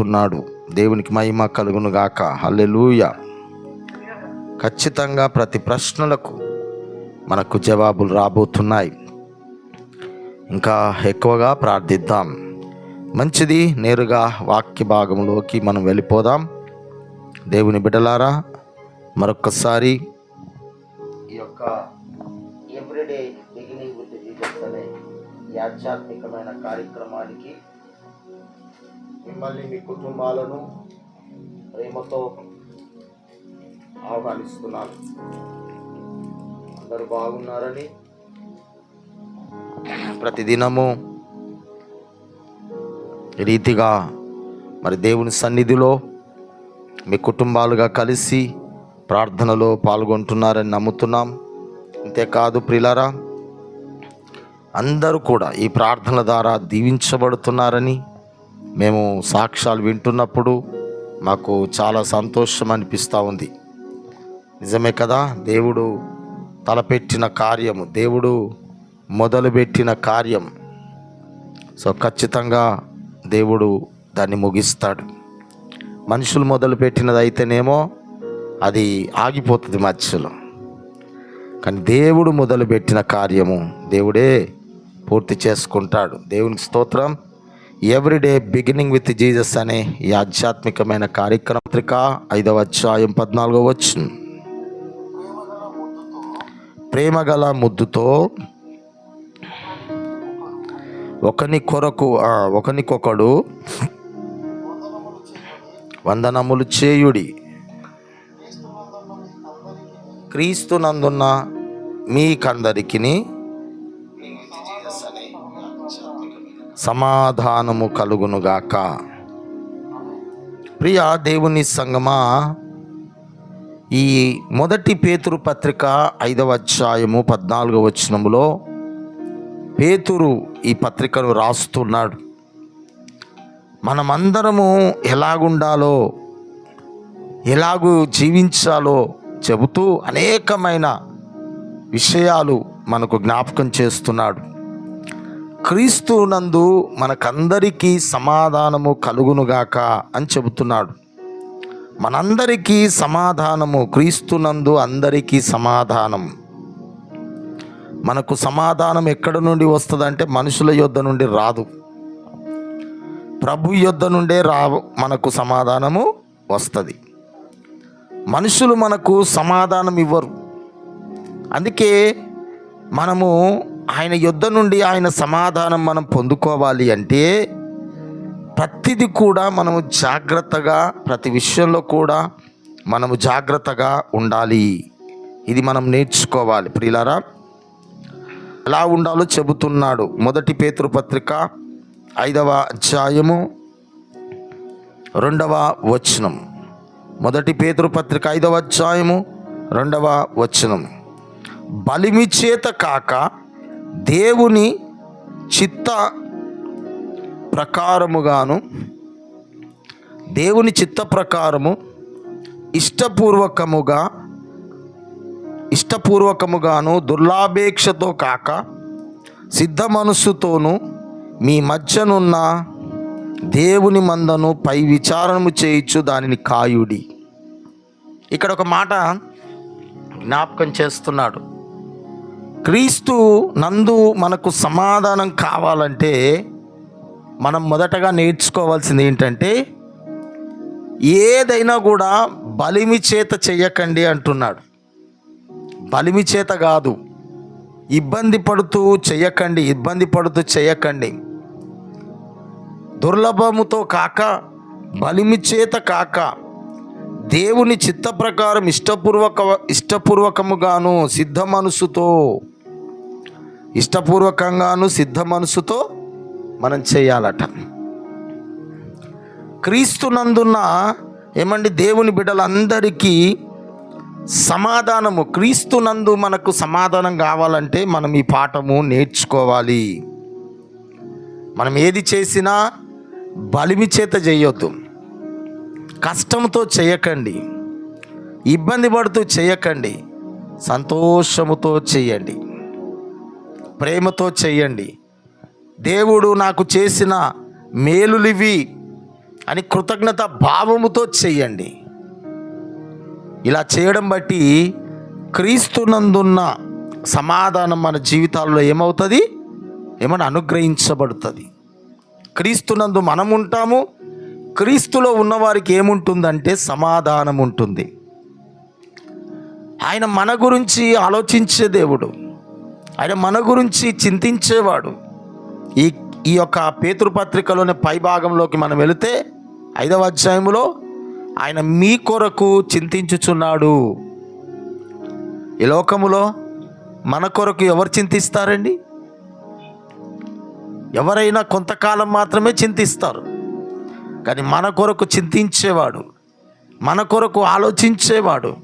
చేస్తున్నాడు దేవునికి మహిమ కలుగును గాక హల్లెలూయ. ఖచ్చితంగా ప్రతి ప్రశ్నలకు మనకు జవాబులు రాబోతున్నాయి. ఇంకా ఎక్కువగా ప్రార్థిద్దాం. మంచిది నేరుగా వాక్య భాగంలోకి మనం వెళ్ళిపోదాం. దేవుని బిడ్డలారా మరొక్కసారి ఈ యొక్క ఎవ్రీడే బిగినింగ్ విత్ జీసస్ అనే ఈ ఆధ్యాత్మికమైన కార్యక్రమానికి మిమ్మల్ని మీ కుటుంబాలను ప్రేమతో ఆహ్వానిస్తున్నాను. అందరూ బాగున్నారని ప్రతిదినము రీతిగా మరి దేవుని సన్నిధిలో మీ కుటుంబాలుగా కలిసి ప్రార్థనలో పాల్గొంటున్నారని నమ్ముతున్నాం. అంతేకాదు ప్రిలరా అందరూ కూడా ఈ ప్రార్థన ద్వారా దీవించబడుతున్నారని మేము సాక్ష్యాలు వింటున్నప్పుడు మాకు చాలా సంతోషం అనిపిస్తూ ఉంది. నిజమే కదా? దేవుడు తలపెట్టిన కార్యము దేవుడు మొదలుపెట్టిన కార్యం. సో ఖచ్చితంగా దేవుడు దాన్ని ముగిస్తాడు. మనుషులు మొదలుపెట్టినది అయితేనేమో అది ఆగిపోతుంది మధ్యలో. కానీ దేవుడు మొదలుపెట్టిన కార్యము దేవుడే పూర్తి చేసుకుంటాడు. దేవునికి స్తోత్రం. ఎవ్రీడే బిగినింగ్ విత్ జీసస్ అనే ఈ ఆధ్యాత్మికమైన కార్యక్రమ పత్రిక ఐదవ అధ్యాయం పద్నాలుగో వచ్చిన ప్రేమగల ముద్దుతో ఒకని కొరకు ఒకనికొకడు వందనములు చేయుడి. క్రీస్తునందున్న మీకందరికిని సమాధానము కలుగునుగాక. ప్రియ దేవుని సంగమా ఈ మొదటి పేతురు పత్రిక ఐదవ అధ్యాయము పద్నాలుగవ వచనములో పేతురు ఈ పత్రికను రాస్తున్నాడు. మనమందరము ఎలాగుండాలో ఎలాగూ జీవించాలో చెబుతూ అనేకమైన విషయాలు మనకు జ్ఞాపకం చేస్తున్నాడు. క్రీస్తు నందు మనకందరికీ సమాధానము కలుగునుగాక అని చెబుతున్నాడు. మనందరికీ సమాధానము క్రీస్తునందు అందరికీ సమాధానం. మనకు సమాధానం ఎక్కడ నుండి వస్తుందంటే మనుషుల యొద్ద నుండి రాదు. ప్రభు యొద్ద నుండే రా మనకు సమాధానము వస్తుంది. మనుషులు మనకు సమాధానం ఇవ్వరు. అందుకే మనము ఆయన యుద్ధ నుండి ఆయన సమాధానం మనం పొందుకోవాలి అంటే ప్రతిది కూడా మనము జాగ్రత్తగా ప్రతి విషయంలో కూడా మనము జాగ్రత్తగా ఉండాలి. ఇది మనం నేర్చుకోవాలి. ప్రియులారా ఎలా ఉండాలో చెబుతున్నాడు మొదటి పేతృ పత్రిక ఐదవ అధ్యాయము రెండవ వచనం. మొదటి పేతృపత్రిక ఐదవ అధ్యాయము రెండవ వచనం. బలిమి చేత కాక దేవుని చిత్త ప్రకారముగాను దేవుని చిత్త ప్రకారము ఇష్టపూర్వకముగా ఇష్టపూర్వకముగాను దుర్లాభేక్షతో కాక సిద్ధ మనస్సుతోనూ మీ మధ్యనున్న దేవుని మందను పై విచారణము చేయించు దానిని కాయుడి. ఇక్కడ ఒక మాట జ్ఞాపకం చేస్తున్నాడు. క్రీస్తు నందు మనకు సమాధానం కావాలంటే మనం మొదటగా నేర్చుకోవాల్సింది ఏంటంటే ఏదైనా కూడా బలిమి చేత చెయ్యకండి అంటున్నాడు. బలిమి చేత కాదు. ఇబ్బంది పడుతూ చెయ్యకండి ఇబ్బంది పడుతూ చేయకండి దుర్లభముతో కాక బలిమి చేత కాక దేవుని చిత్త ప్రకారం ఇష్టపూర్వక ఇష్టపూర్వకముగాను సిద్ధ మనసుతో ఇష్టపూర్వకంగాను సిద్ధ మనసుతో మనం చేయాలట. క్రీస్తునందున్న ఏమండి దేవుని బిడ్డలందరికీ సమాధానము. క్రీస్తునందు మనకు సమాధానం కావాలంటే మనం ఈ పాఠము నేర్చుకోవాలి. మనం ఏది చేసినా బలిమి చేత చేయొద్దు. కష్టంతో చేయకండి. ఇబ్బంది పడుతూ చేయకండి. సంతోషముతో చేయండి. ప్రేమతో చేయండి. దేవుడు నాకు చేసిన మేలులివి అని కృతజ్ఞత భావముతో చెయ్యండి ఇలా చేయడం బట్టి క్రీస్తునందున్న సమాధానం మన జీవితాల్లో ఏమవుతుంది? ఏమని అనుగ్రహించబడుతుంది. క్రీస్తునందు మనం ఉంటాము క్రీస్తులో ఉన్నవారికి ఏముంటుందంటే సమాధానం ఉంటుంది ఆయన మన గురించి ఆలోచించే దేవుడు. ఆయన మన గురించి చింతించేవాడు. ఈ ఈ యొక్క పేతృపత్రికలోని పై భాగంలోకి మనం వెళితే ఐదవ అధ్యాయంలో ఆయన మీ కొరకు చింతించుచున్నాడు. ఈ లోకములో మన కొరకు ఎవరు చింతిస్తారండి? ఎవరైనా కొంతకాలం మాత్రమే చింతిస్తారు. కానీ మన కొరకు చింతించేవాడు మన కొరకు ఆలోచించేవాడు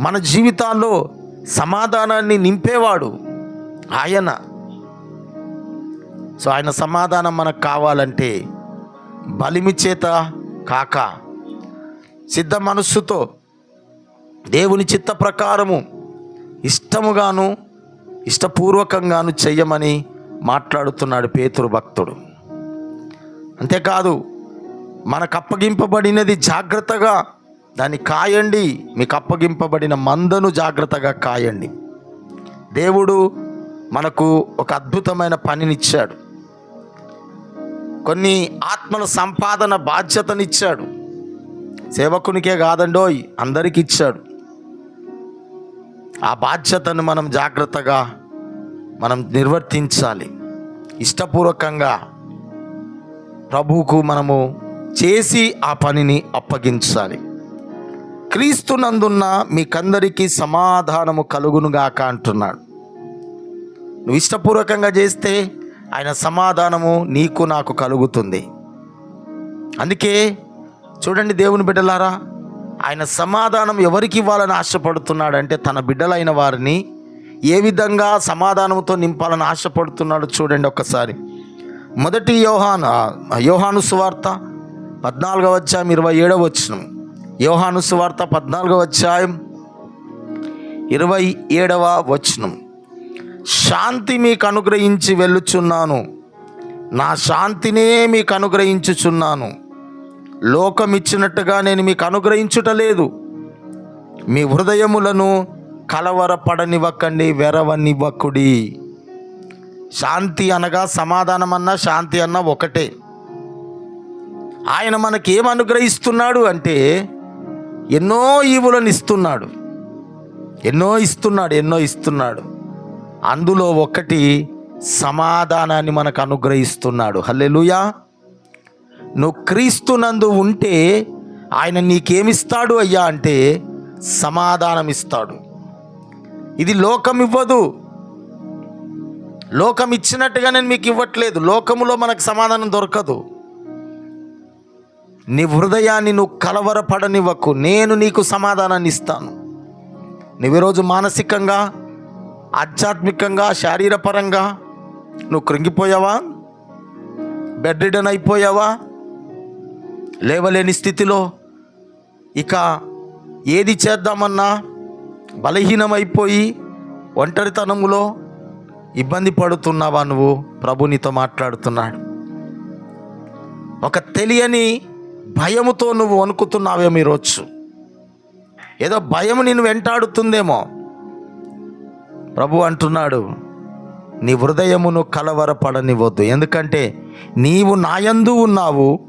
మన జీవితాల్లో సమాధానాన్ని నింపేవాడు ఆయన. సో ఆయన సమాధానం మనకు కావాలంటే బలిమి చేత కాక సిద్ధ మనస్సుతో దేవుని చిత్త ప్రకారము ఇష్టముగాను ఇష్టపూర్వకంగాను చెయ్యమని మాట్లాడుతున్నాడు పేతురు భక్తుడు. అంతేకాదు మనకు అప్పగింపబడినది జాగ్రత్తగా దాన్ని కాయండి మీకు అప్పగింపబడిన మందను జాగ్రత్తగా కాయండి. దేవుడు మనకు ఒక అద్భుతమైన పనినిచ్చాడు. కొన్ని ఆత్మల సంపాదన బాధ్యతనిచ్చాడు. సేవకునికే కాదండోయ్ అందరికి ఇచ్చాడు ఆ బాధ్యతను మనం జాగ్రత్తగా మనం నిర్వర్తించాలి. ఇష్టపూర్వకంగా ప్రభువుకు మనము చేసి ఆ పనిని అప్పగించాలి. క్రీస్తునందున్న మీకందరికీ సమాధానము కలుగునుగాక అంటున్నాడు. నువ్వు ఇష్టపూర్వకంగా చేస్తే ఆయన సమాధానము నీకు నాకు కలుగుతుంది. అందుకే చూడండి దేవుని బిడ్డలారా ఆయన సమాధానం ఎవరికి ఇవ్వాలని ఆశపడుతున్నాడంటే తన బిడ్డలైన వారిని ఏ విధంగా సమాధానంతో నింపాలని ఆశపడుతున్నాడు చూడండి ఒక్కసారి. మొదటి యోహాను యోహాను సువార్త పద్నాలుగవ అధ్యాయం ఇరవై ఏడవ వచ్చిన యోహాను సువార్త పద్నాలుగవ అధ్యాయం ఇరవై ఏడవ వచనం. శాంతి మీకు అనుగ్రహించి వెళ్ళుచున్నాను. నా శాంతినే మీకు అనుగ్రహించుచున్నాను లోకం ఇచ్చినట్టుగా నేను మీకు అనుగ్రహించుట లేదు మీ హృదయములను కలవరపడనివ్వకండి వెరవనివ్వకుడి. శాంతి అనగా సమాధానం అన్నా శాంతి అన్నా ఒకటే. ఆయన మనకి ఏం అనుగ్రహిస్తున్నాడు అంటే ఎన్నో ఈవులను ఇస్తున్నాడు. ఎన్నో ఇస్తున్నాడు ఎన్నో ఇస్తున్నాడు. అందులో ఒకటి సమాధానాన్ని మనకు అనుగ్రహిస్తున్నాడు. హల్లెలుయా. నువ్వు క్రీస్తునందు ఉంటే ఆయన నీకేమిస్తాడు అయ్యా అంటే సమాధానం ఇస్తాడు. ఇది లోకం ఇవ్వదు. లోకం ఇచ్చినట్టుగా నేను మీకు ఇవ్వట్లేదు. లోకములో మనకు సమాధానం దొరకదు. నీ హృదయాన్ని నువ్వు కలవరపడనివ్వకు. నేను నీకు సమాధానాన్ని ఇస్తాను. నువ్వు ఈరోజు మానసికంగా ఆధ్యాత్మికంగా శారీరపరంగా నువ్వు కృంగిపోయావా? Bed ridden అయిపోయావా? లేవలేని స్థితిలో ఇక ఏది చేద్దామన్నా బలహీనమైపోయి ఒంటరితనములో ఇబ్బంది పడుతున్నావా నువ్వు? ప్రభు నీతో మాట్లాడుతున్నాడు. ఒక తెలియని భయముతో నువ్వు వణుకుతున్నావేమో ఈరోజు? ఏదో భయం నిన్ను వెంటాడుతుందేమో? ప్రభు అంటున్నాడు నీ హృదయమును కలవరపడనివ్వద్దు. ఎందుకంటే నీవు నాయందు ఉన్నావు.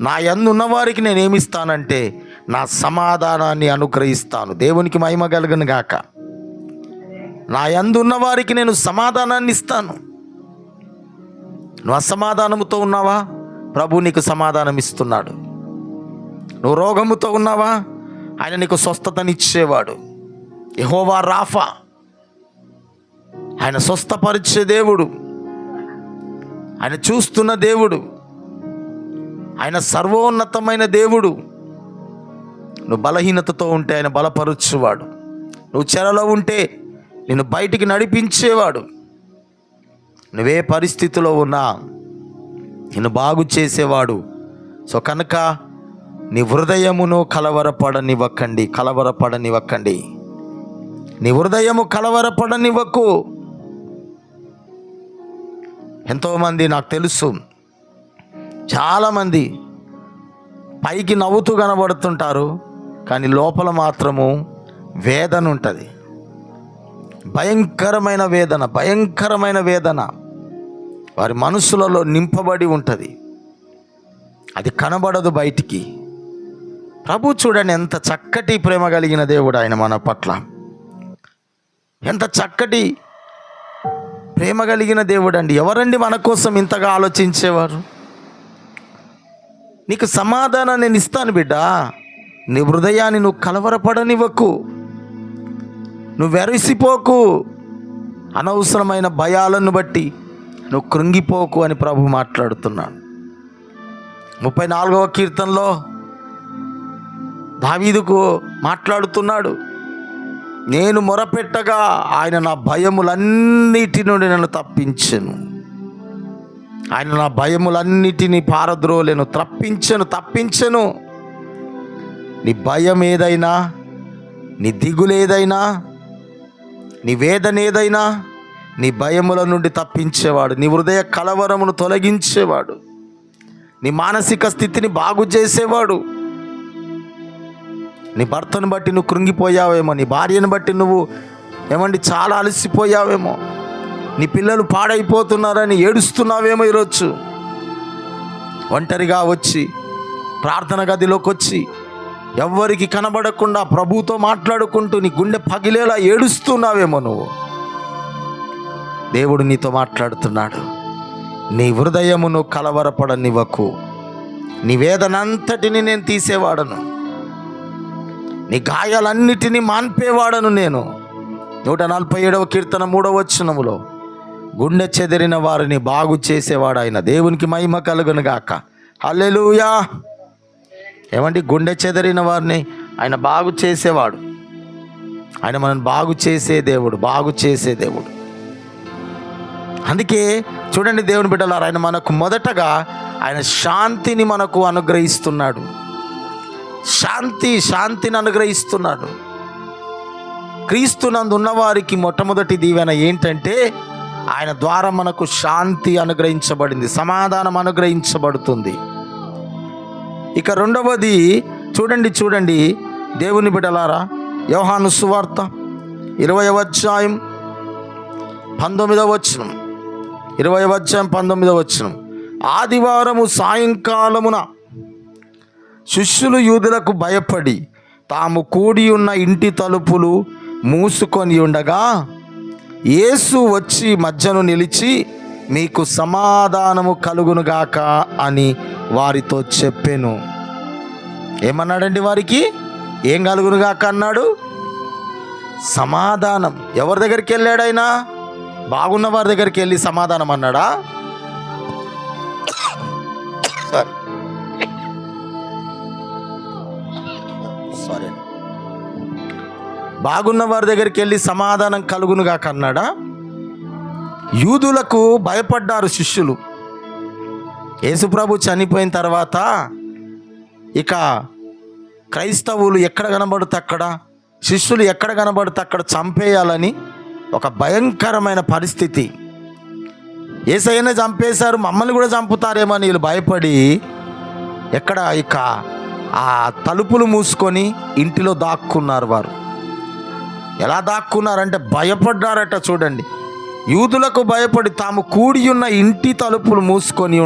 నా యందు ఉన్నవారికి నేనేమిస్తానంటే నా సమాధానాన్ని అనుగ్రహిస్తాను. దేవునికి మహిమ కలుగును గాక. నా యందు ఉన్నవారికి నేను సమాధానాన్ని ఇస్తాను. నువ్వు అసమాధానముతో ఉన్నావా? ప్రభు నీకు సమాధానం ఇస్తున్నాడు నువ్వు రోగముతో ఉన్నావా? ఆయన నీకు స్వస్థతనిచ్చేవాడు. యహోవా రాఫా. ఆయన స్వస్థపరిచే దేవుడు. ఆయన చూస్తున్న దేవుడు. ఆయన సర్వోన్నతమైన దేవుడు. నువ్వు బలహీనతతో ఉంటే ఆయన బలపరుచువాడు. నువ్వు చెరలో ఉంటే నిన్ను బయటికి నడిపించేవాడు. నువ్వే పరిస్థితిలో ఉన్నా. నిన్ను బాగు చేసేవాడు. సో కనుక నీ హృదయమును కలవరపడనివ్వకండి కలవరపడనివ్వకండి. నీ హృదయము కలవరపడనివ్వకు. ఎంతోమంది నాకు తెలుసు చాలామంది పైకి నవ్వుతూ కనబడుతుంటారు కానీ లోపల మాత్రము వేదన ఉంటుంది. భయంకరమైన వేదన భయంకరమైన వేదన. వారి మనసులలో నింపబడి ఉంటుంది. అది కనబడదు బయటికి. ప్రభు చూడండి ఎంత చక్కటి ప్రేమ కలిగిన దేవుడు ఆయన మన పట్ల. ఎంత చక్కటి ప్రేమ కలిగిన దేవుడు అండి. ఎవరండి మన కోసం ఇంతగా ఆలోచించేవారు? నీకు సమాధానం నేను ఇస్తాను బిడ్డ. నీ హృదయాన్ని నువ్వు కలవరపడనివ్వకు. నువ్వు వెరసిపోకు. అనవసరమైన భయాలను బట్టి నువ్వు కృంగిపోకు అని ప్రభు మాట్లాడుతున్నాడు. ముప్పై నాలుగవ కీర్తనలో దావీదుకు మాట్లాడుతున్నాడు నేను మొరపెట్టగా ఆయన నా భయములన్నిటి నుండి నన్ను తప్పించెను. ఆయన నా భయములన్నిటినీ పారద్రోలేను తప్పించను తప్పించెను. నీ భయం ఏదైనా నీ దిగులేదైనా నీ వేదన ఏదైనా నీ భయముల నుండి తప్పించేవాడు నీ హృదయ కలవరమును తొలగించేవాడు నీ మానసిక స్థితిని బాగు చేసేవాడు నీ భర్తను బట్టి నువ్వు కృంగిపోయావేమో నీ భార్యను బట్టి నువ్వు ఏమండి చాలా అలసిపోయావేమో. నీ పిల్లలు పాడైపోతున్నారని ఏడుస్తున్నావేమో ఈరోజు. ఒంటరిగా వచ్చి ప్రార్థన గదిలోకి వచ్చి ఎవ్వరికి కనబడకుండా ప్రభుతో మాట్లాడుకుంటూ నీ గుండె పగిలేలా ఏడుస్తున్నావేమో నువ్వు. దేవుడు నీతో మాట్లాడుతున్నాడు. నీ హృదయమును కలవరపడనివ్వకు. నీ వేదనంతటిని నేను తీసేవాడను. నీ గాయాలన్నిటినీ మాన్పేవాడను నేను. నూట నలభై ఏడవ కీర్తన మూడవ వచనములో గుండె చెదిరిన వారిని బాగు చేసేవాడు ఆయన దేవునికి మహిమ కలుగునుగాక గాక. ఏమండి? గుండె చెదిరిన వారిని ఆయన బాగు చేసేవాడు. ఆయన మనం బాగు చేసే దేవుడు బాగు చేసే దేవుడు. అందుకే చూడండి దేవుని బిడ్డలారు ఆయన మనకు మొదటగా ఆయన శాంతిని మనకు అనుగ్రహిస్తున్నాడు. శాంతి శాంతిని అనుగ్రహిస్తున్నాడు. క్రీస్తునందు ఉన్నవారికి మొట్టమొదటి దీవెన ఏంటంటే ఆయన ద్వారా మనకు శాంతి అనుగ్రహించబడింది సమాధానం అనుగ్రహించబడుతుంది. ఇక రెండవది చూడండి చూడండి దేవుని బిడలారా యోహాను సువార్త ఇరవై అధ్యాయం పంతొమ్మిదవ వచనం. ఇరవై అధ్యాయం పంతొమ్మిదవ వచనం. ఆదివారము సాయంకాలమున శిష్యులు యూదులకు భయపడి తాము కూడి ఉన్న ఇంటి తలుపులు మూసుకొని ఉండగా యేసు వచ్చి మధ్యను నిలిచి మీకు సమాధానము కలుగునుగాక అని వారితో చెప్పాను. ఏమన్నాడండి వారికి? ఏం కలుగునుగాక అన్నాడు. సమాధానం. ఎవరి దగ్గరికి వెళ్ళాడైనా బాగున్న వారి దగ్గరికి వెళ్ళి సమాధానం అన్నాడా? బాగున్న వారి దగ్గరికి వెళ్ళి సమాధానం కలుగునుగా కన్నాడా యూదులకు భయపడ్డారు శిష్యులు. యేసుప్రభు చనిపోయిన తర్వాత ఇక క్రైస్తవులు ఎక్కడ కనబడితే అక్కడ? శిష్యులు ఎక్కడ కనబడితే అక్కడ? చంపేయాలని ఒక భయంకరమైన పరిస్థితి. ఏసైనా చంపేశారు మమ్మల్ని కూడా చంపుతారేమో అని వీళ్ళు భయపడి ఎక్కడ? ఇక ఆ తలుపులు మూసుకొని ఇంటిలో దాక్కున్నారు వారు. ఎలా దాక్కున్నారంటే భయపడ్డారట చూడండి. యూదులకు భయపడి తాము కూడి ఉన్న ఇంటి తలుపులు మూసుకొని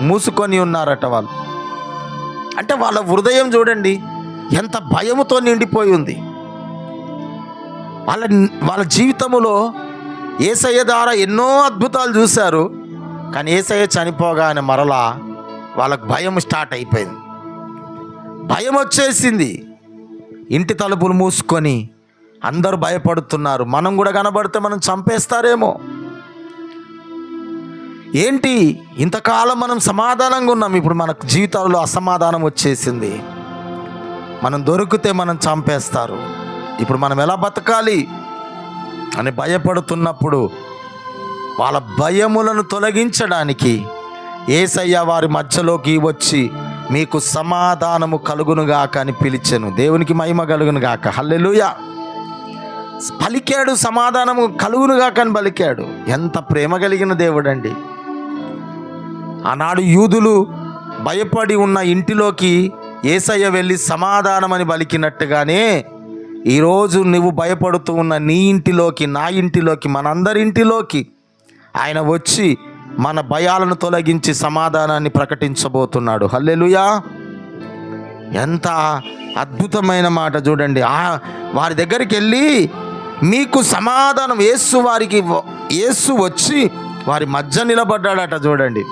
మూసుకొని ఉన్నారట వాళ్ళు. అంటే వాళ్ళ హృదయం చూడండి ఎంత భయముతో నిండిపోయి ఉంది. వాళ్ళ వాళ్ళ జీవితంలో ఏసయ్య ద్వారా ఎన్నో అద్భుతాలు చూశారు కానీ ఏసయ్య చనిపోగానే మరలా వాళ్ళకు భయం స్టార్ట్ అయిపోయింది. భయం వచ్చేసింది. ఇంటి తలుపులు మూసుకొని అందరూ భయపడుతున్నారు. మనం కూడా కనబడితే మనం చంపేస్తారేమో. ఏంటి? ఇంతకాలం మనం సమాధానంగా ఉన్నాం. ఇప్పుడు మన జీవితాల్లో అసమాధానం వచ్చేసింది. మనం దొరికితే మనం చంపేస్తారు. ఇప్పుడు మనం ఎలా బతకాలి? అని భయపడుతున్నప్పుడు వాళ్ళ భయములను తొలగించడానికి ఏసయ్య వారి మధ్యలోకి వచ్చి మీకు సమాధానము కలుగునుగాక అని పిలిచెను. దేవునికి మహిమ కలుగునుగాక. హల్లెలుయా. పలికాడు సమాధానము కలుగునుగా కాని పలికాడు. ఎంత ప్రేమ కలిగిన దేవుడండి. ఆనాడు యూదులు భయపడి ఉన్న ఇంటిలోకి ఏసయ్య వెళ్ళి సమాధానమని పలికినట్టుగానే ఈరోజు నువ్వు భయపడుతూ ఉన్న నీ ఇంటిలోకి నా ఇంటిలోకి మనందరి ఇంటిలోకి ఆయన వచ్చి మన భయాలను తొలగించి సమాధానాన్ని ప్రకటించబోతున్నాడు. హల్లెలుయా! ఎంత అద్భుతమైన మాట చూడండి. వారి దగ్గరికి వెళ్ళి మీకు సమాధానం యేసు వారికి యేసు వచ్చి వారి మధ్య నిలబడ్డాడట చూడండి.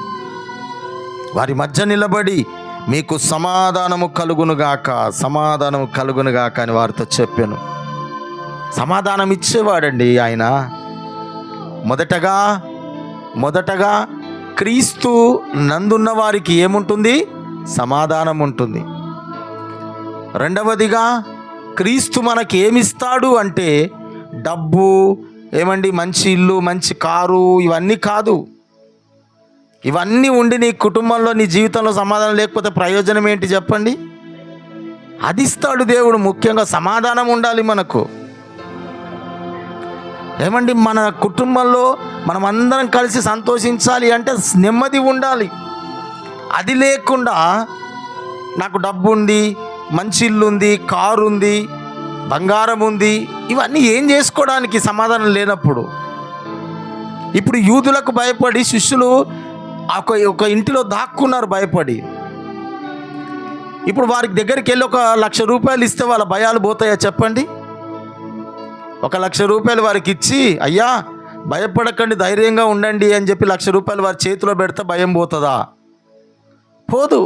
వారి మధ్య నిలబడి మీకు సమాధానము కలుగునుగాక సమాధానము కలుగునుగాక అని వారితో చెప్పాను. సమాధానం ఇచ్చేవాడండి ఆయన. మొదటగా మొదటగా క్రీస్తు నందున్న వారికి ఏముంటుంది? సమాధానం ఉంటుంది. రెండవదిగా క్రీస్తు మనకి ఏమిస్తాడు అంటే డబ్బు ఏమండి మంచి ఇల్లు మంచి కారు ఇవన్నీ కాదు. ఇవన్నీ ఉండి నీ కుటుంబంలో నీ జీవితంలో సమాధానం లేకపోతే ప్రయోజనం ఏంటి చెప్పండి? అది ఇస్తాడు దేవుడు ముఖ్యంగా సమాధానం ఉండాలి మనకు. ఏమండి మన కుటుంబంలో మనం అందరం కలిసి సంతోషించాలి అంటే నెమ్మది ఉండాలి. అది లేకుండా నాకు డబ్బు ఉంది మంచి ఇల్లు ఉంది కారు ఉంది బంగారం ఉంది. ఇవన్నీ ఏం చేసుకోవడానికి సమాధానం లేనప్పుడు? ఇప్పుడు యూదులకు భయపడి శిష్యులు ఒక ఒక ఇంటిలో దాక్కున్నారు భయపడి. ఇప్పుడు వారికి దగ్గరికి వెళ్ళి ఒక లక్ష రూపాయలు ఇస్తే వాళ్ళ భయాలు పోతాయా చెప్పండి? ఒక లక్ష రూపాయలు వారికి ఇచ్చి అయ్యా భయపడకండి ధైర్యంగా ఉండండి అని చెప్పి లక్ష రూపాయలు వారి చేతిలో పెడితే భయం పోతుందా? పోదు.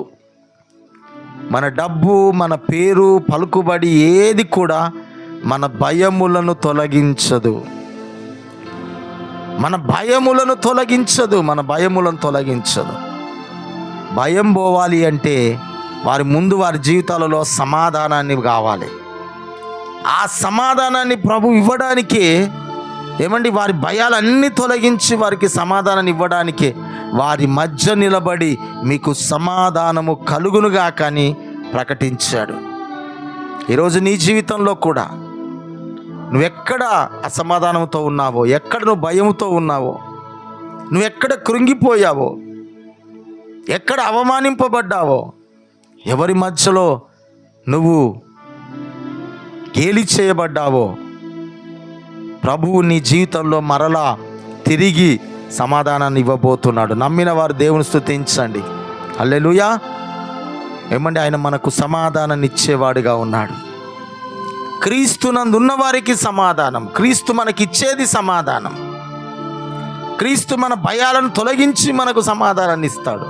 మన డబ్బు మన పేరు పలుకుబడి ఏది కూడా మన భయములను తొలగించదు. మన భయములను తొలగించదు మన భయములను తొలగించదు. భయం పోవాలి అంటే వారి ముందు వారి జీవితాలలో సమాధానాన్ని కావాలి. ఆ సమాధానాన్ని ప్రభు ఇవ్వడానికే ఏమండి వారి భయాలన్నీ తొలగించి వారికి సమాధానాన్ని ఇవ్వడానికే వారి మధ్య నిలబడి మీకు సమాధానము కలుగునుగా కానీ ప్రకటించాడు. ఈరోజు నీ జీవితంలో కూడా నువ్వెక్కడ అసమాధానంతో ఉన్నావో ఎక్కడ నువ్వు భయంతో ఉన్నావో నువ్వెక్కడ కృంగిపోయావో ఎక్కడ అవమానింపబడ్డావో ఎవరి మధ్యలో నువ్వు గేలి చేయబడ్డావో ప్రభువు నీ జీవితంలో మరలా తిరిగి సమాధానాన్ని ఇవ్వబోతున్నాడు. నమ్మిన వారు దేవుని స్థుతించండి. అల్లెలుయా ఏమండి ఆయన మనకు సమాధానాన్ని ఇచ్చేవాడుగా ఉన్నాడు. క్రీస్తు నందు ఉన్నవారికి సమాధానం క్రీస్తు మనకిచ్చేది సమాధానం. క్రీస్తు మన భయాలను తొలగించి మనకు సమాధానాన్ని ఇస్తాడు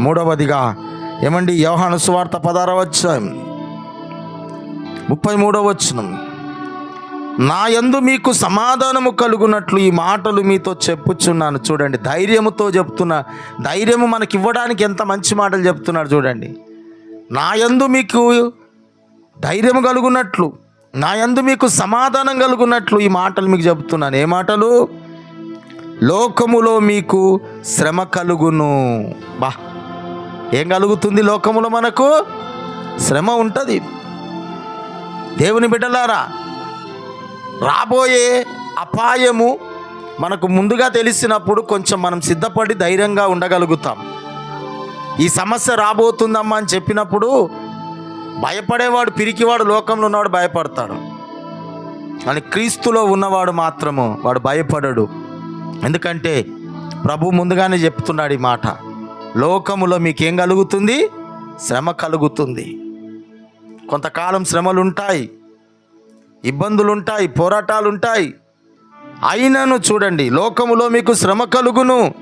మూడవదిగా ఏమండి యోహాను సువార్త పదారవ ముప్పై మూడవ వచనం. నా యందు మీకు సమాధానము కలుగునట్లు ఈ మాటలు మీతో చెప్పుచున్నాను. చూడండి ధైర్యముతో చెప్తున్నా ధైర్యము మనకి ఇవ్వడానికి ఎంత మంచి మాటలు చెప్తున్నాడు చూడండి. నా యందు మీకు ధైర్యం కలుగునట్లు నా యందు మీకు సమాధానం కలుగునట్లు ఈ మాటలు మీకు చెప్తున్నాను ఏ మాటలు? లోకములో మీకు శ్రమ కలుగును. బా ఏం కలుగుతుంది లోకములో మనకు? శ్రమ ఉంటుంది. దేవుని బిడ్డలారా రాబోయే అపాయము మనకు ముందుగా తెలిసినప్పుడు కొంచెం మనం సిద్ధపడి ధైర్యంగా ఉండగలుగుతాం. ఈ సమస్య రాబోతుందమ్మా అని చెప్పినప్పుడు భయపడేవాడు పిరికివాడు లోకంలో ఉన్నవాడు భయపడతాడు. కానీ క్రీస్తులో ఉన్నవాడు మాత్రము వాడు భయపడడు. ఎందుకంటే ప్రభు ముందుగానే చెప్తున్నాడు ఈ మాట. లోకములో మీకేం కలుగుతుంది? శ్రమ కలుగుతుంది. కొంతకాలం శ్రమలు ఉంటాయి పోరాటాలుంటాయి. అయినను చూడండి లోకములో మీకు శ్రమ కలుగును.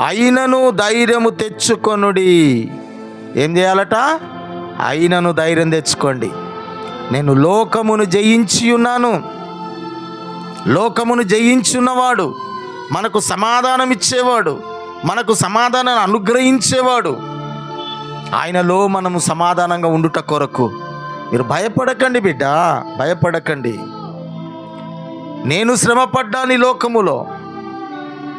అయినను ధైర్యము తెచ్చుకొనుడి. ఏం చేయాలట? అయినను ధైర్యం తెచ్చుకోండి. నేను లోకమును జయించి ఉన్నాను. లోకమును జయించి ఉన్నవాడు మనకు సమాధానం ఇచ్చేవాడు మనకు సమాధానాన్ని అనుగ్రహించేవాడు. ఆయనలో మనము సమాధానంగా ఉండుట కొరకు. మీరు భయపడకండి బిడ్డ భయపడకండి. నేను శ్రమపడ్డాను ఈ లోకములో.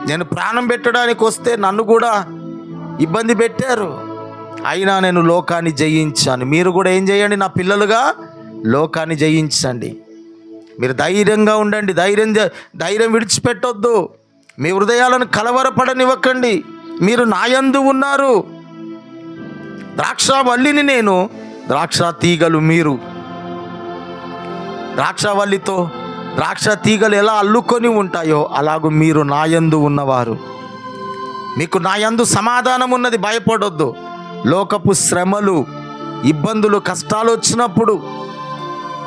నేను ప్రాణం పెట్టడానికి వస్తే నన్ను కూడా ఇబ్బంది పెట్టారు. అయినా నేను లోకాన్ని జయించాను. మీరు కూడా ఏం చేయండి నా పిల్లలుగా? లోకాన్ని జయించండి. మీరు ధైర్యంగా ఉండండి. ధైర్యం ధైర్యం విడిచిపెట్టొద్దు. మీ హృదయాలను కలవరపడనివ్వకండి. మీరు నాయందు ఉన్నారు. ద్రాక్ష వల్లిని నేను ద్రాక్ష తీగలు మీరు. ద్రాక్షవల్లితో ద్రాక్ష తీగలు ఎలా అల్లుకొని ఉంటాయో అలాగూ మీరు నాయందు ఉన్నవారు. మీకు నాయందు సమాధానం ఉన్నది భయపడొద్దు. లోకపు శ్రమలు ఇబ్బందులు కష్టాలు వచ్చినప్పుడు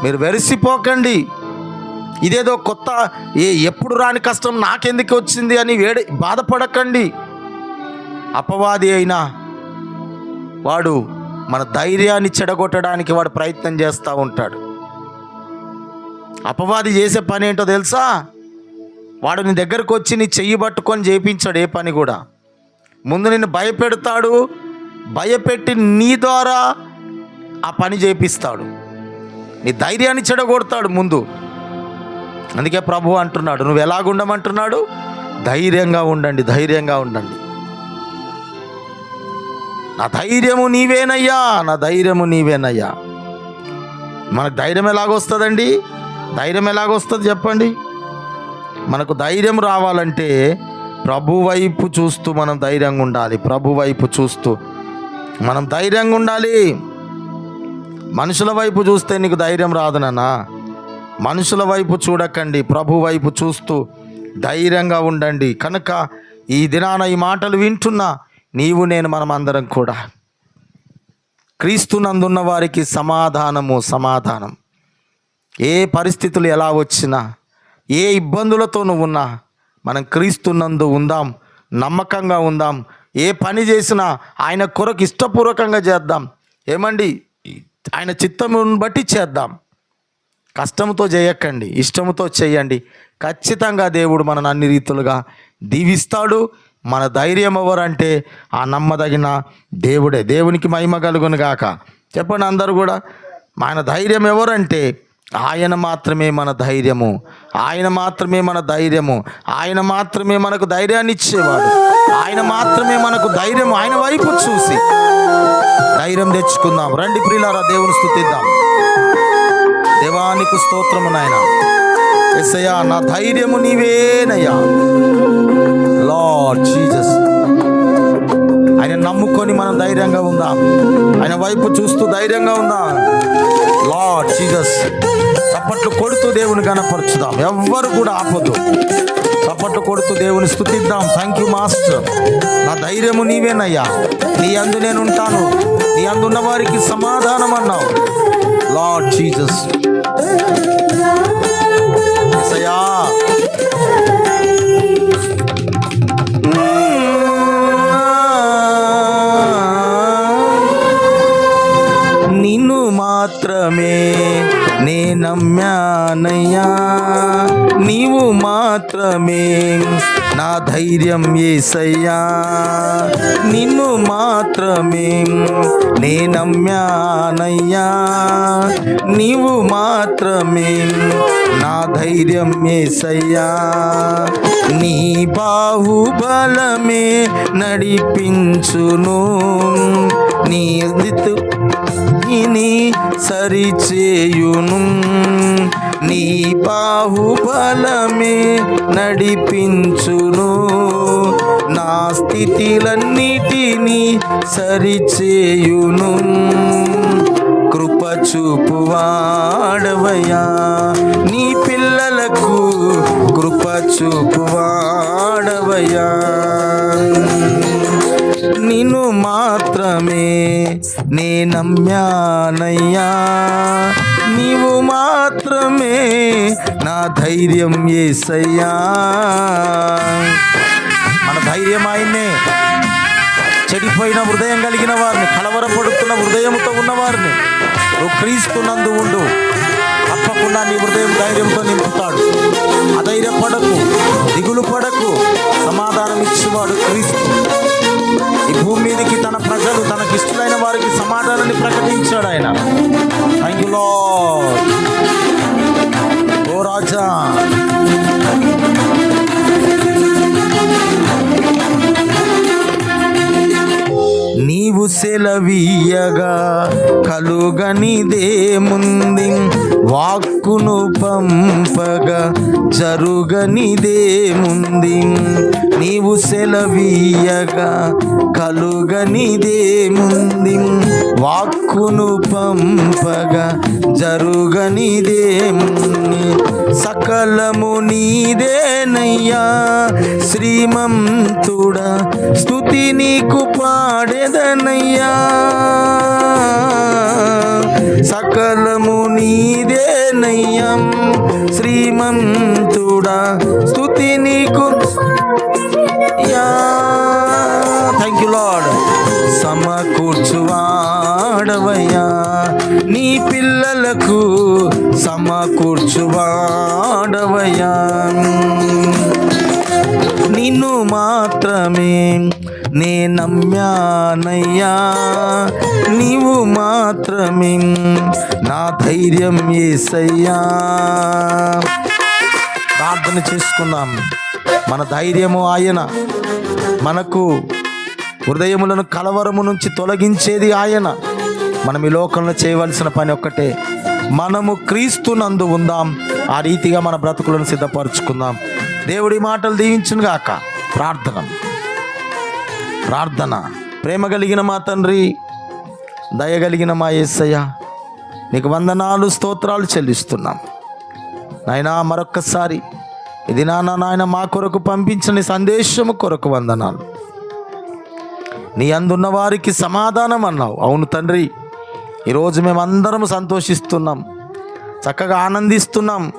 మీరు వెరిసిపోకండి. ఇదేదో కొత్త ఏ ఎప్పుడు రాని కష్టం నాకెందుకు వచ్చింది అని వేడి బాధపడకండి. అపవాది అయినా వాడు మన ధైర్యాన్ని చెడగొట్టడానికి వాడు ప్రయత్నం చేస్తూ ఉంటాడు. అపవాది చేసే పని ఏంటో తెలుసా? వాడు నీ దగ్గరకు వచ్చి నీ చెయ్యి పట్టుకొని చేయించాడు ఏ పని కూడా. ముందు నిన్ను భయపెడతాడు భయపెట్టి నీ ద్వారా ఆ పని చేపిస్తాడు. నీ ధైర్యాన్ని చెడగొడతాడు ముందు. అందుకే ప్రభు అంటున్నాడు నువ్వు ఎలాగుండమంటున్నాడు ధైర్యంగా ఉండండి ధైర్యంగా ఉండండి. నా ధైర్యము నీవేనయ్యా నా ధైర్యము నీవేనయ్యా. మనకు ధైర్యం ఎలాగొస్తుందండి? ధైర్యం ఎలాగొస్తుంది చెప్పండి? మనకు ధైర్యం రావాలంటే ప్రభు వైపు చూస్తూ మనం ధైర్యంగా ఉండాలి. ప్రభు వైపు చూస్తూ. మనం ధైర్యంగా ఉండాలి. మనుషుల వైపు చూస్తే నీకు ధైర్యం రాదు నాన్న. మనుషుల వైపు చూడకండి. ప్రభు వైపు చూస్తూ ధైర్యంగా ఉండండి. కనుక ఈ దినాన ఈ మాటలు వింటున్నా నీవు నేను మనం అందరం కూడా. క్రీస్తునందున్న వారికి సమాధానము సమాధానం. ఏ పరిస్థితులు ఎలా వచ్చినా ఏ ఇబ్బందులతో నువ్వు ఉన్నా మనం క్రీస్తున్నందు ఉందాం నమ్మకంగా ఉందాం. ఏ పని చేసినా ఆయన కొరకు ఇష్టపూర్వకంగా చేద్దాం. ఏమండి? ఆయన చిత్తమును బట్టి చేద్దాం. కష్టంతో చేయకండి ఇష్టముతో చేయండి. ఖచ్చితంగా దేవుడు మనను అన్ని రీతులుగా దీవిస్తాడు. మన ధైర్యం ఎవరంటే ఆ నమ్మదగిన దేవుడే. దేవునికి మహిమ కలుగును గాక. చెప్పండి అందరూ కూడా. మన ధైర్యం ఎవరంటే ఆయన మాత్రమే మన ధైర్యము. ఆయన మాత్రమే మన ధైర్యము. ఆయన మాత్రమే మనకు ధైర్యాన్ని ఇచ్చేవాడు. ఆయన మాత్రమే మనకు ధైర్యం ఆయన వైపు చూసి ధైర్యం తెచ్చుకుందాం. రండి ప్రియులారా దేవుని స్థుతిద్దాం. దేవానికి స్తోత్రము నాయన. ఎస్సయా నా ధైర్యము నీవేనయ్యా. లార్డ్ జీజస్ ఆయన నమ్ముకొని మనం ధైర్యంగా ఉందాం. ఆయన వైపు చూస్తూ ధైర్యంగా ఉందాం. లార్డ్ జీసస్ చప్పట్లు కొడుతూ దేవుని గణపరచుదాం. ఎవ్వరు కూడా ఆపదు చప్పట్లు కొడుతూ దేవుని స్థుతిద్దాం. థ్యాంక్ యూ మాస్టర్ నా ధైర్యము నీవేనయ్యా. నీ అందు నేను ఉంటాను నీ అందున్న వారికి సమాధానం అన్నావు లార్డ్ జీసస్ సయా మాత్రమే నే నమ్మానయ్యా. నీవు మాత్రమే నా ధైర్యం ఏసయ్యా. నిన్ను మాత్రమే నే నమ్మానయ్యా. నీవు మాత్రమే నా ధైర్యం ఏసయ్యా. నీ బాహుబలమే నడిపించును. నీ దిత్తు నీ సరిచేయును. నీ బాహుబలమే నడిపించును. నా స్థితిలన్నిటినీ సరిచేయును. కృప చూపువాడవయ్యా. నీ పిల్లలకు కృప చూపువాడవయ్యా. నిన్ను మాత్రమే నే నమ్యానయ్యా నీవు మాత్రమే నా ధైర్యం ఏసయ్యా. మన ధైర్యం ఆయన్నే. చెడిపోయిన హృదయం కలిగిన వారిని కలవరపడుతున్న హృదయంతో ఉన్నవారిని నువ్వు క్రీస్తునందు ఉండు. తప్పకుండా నీ హృదయం ధైర్యంతో నింపుతాడు. అధైర్యపడకు దిగులు పడకు ప్రకటించాడు ఆయన థ్యాంక్ యూ ఓ రాజా నీవు సెలవీయగా కలుగనిదేముంది వాక్కును పంపగా జరుగనిదేముంది నీవు సెలవీయగా కలుగనిదేముంది వాక్కును పంపగా జరుగనిదేముంది. సకలము నీదేనయ్యా శ్రీమంతుడా స్తుతి నీకు పాడెదనయ్యా. సకలము నీదేనయ్యం. శ్రీమంతుడా స్థుతి నీకు. థ్యాంక్ యూ లాడ్ సమకూర్చువాడవయ్యా. నీ పిల్లలకు సమకూర్చువాడవయ్యా. నిన్ను మాత్రమే నే నమ్యానయ్యా నీవు మాత్రమే నా ధైర్యం ఏసయ్యా. ప్రార్థన చేసుకుందాం. మన ధైర్యము ఆయన. మనకు హృదయములను కలవరము నుంచి తొలగించేది ఆయన. మనం ఈ లోకంలో చేయవలసిన పని ఒక్కటే. మనము క్రీస్తునందు ఉందాం. ఆ రీతిగా మన బ్రతుకులను సిద్ధపరచుకుందాం. దేవుడి మాటలు దీవించును గాక ప్రార్థన. ప్రార్థన. ప్రేమ కలిగిన మా తండ్రి దయగలిగిన మా ఏసయ్య నీకు వందనాలు స్తోత్రాలు చెల్లిస్తున్నాం. నాయనా మరొక్కసారి ఇది నాన్న నాయన మా కొరకు పంపించిన సందేశము కొరకు వందనాలు. నీ అందున్న వారికి సమాధానం అన్నావు. అవును తండ్రి ఈరోజు మేమందరం సంతోషిస్తున్నాం. చక్కగా ఆనందిస్తున్నాం.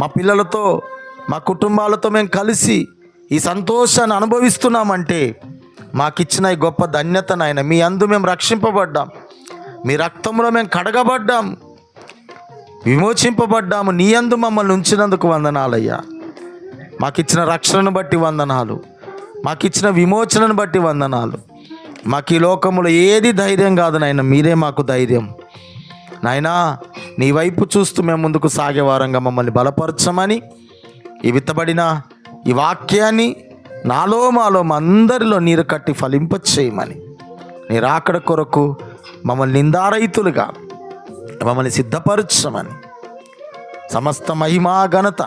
మా పిల్లలతో మా కుటుంబాలతో మేము కలిసి ఈ సంతోషాన్ని అనుభవిస్తున్నామంటే మాకిచ్చిన ఈ గొప్ప ధన్యత నాయన మీ అందు మేము రక్షింపబడ్డాం. మీ రక్తంలో మేము కడగబడ్డాం. విమోచింపబడ్డాము. నీ అందు మమ్మల్ని ఉంచినందుకు వందనాలయ్యా. మాకిచ్చిన రక్షణను బట్టి వందనాలు. మాకిచ్చిన విమోచనను బట్టి వందనాలు. మాకు ఈ లోకములో ఏది ధైర్యం కాదు నాయన మీరే మాకు ధైర్యం. నాయనా నీ వైపు చూస్తూ మేము ముందుకు సాగే వారంగా మమ్మల్ని బలపరచమని ఈ విత్తబడిన ఈ వాక్యాన్ని నాలో మాలో అందరిలో నీరు కట్టి ఫలింపచ్చేయమని నీ రాకడ కొరకు మమ్మల్ని నిందారైతులుగా మమ్మల్ని సిద్ధపరచమని. సమస్త మహిమా ఘనత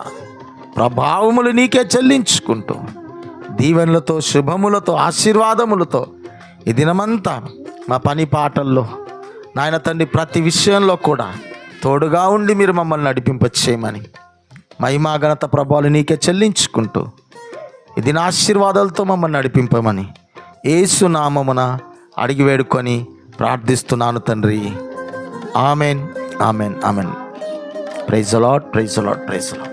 ప్రభావములు నీకే చెల్లించుకుంటూ దీవెనలతో శుభములతో ఆశీర్వాదములతో ఈ దినమంతా మా పని పాటల్లో నాయన తండ్రి ప్రతి విషయంలో కూడా తోడుగా ఉండి మీరు మమ్మల్ని నడిపింపచేయమని. మహిమా ఘనత ప్రభావాలు నీకే చెల్లించుకుంటూ ఇది నా ఆశీర్వాదాలతో మమ్మల్ని నడిపింపమని ఏసు నామమున అడిగి వేడుకొని ప్రార్థిస్తున్నాను తండ్రి. Amen amen amen. Praise lord praise lord praise lord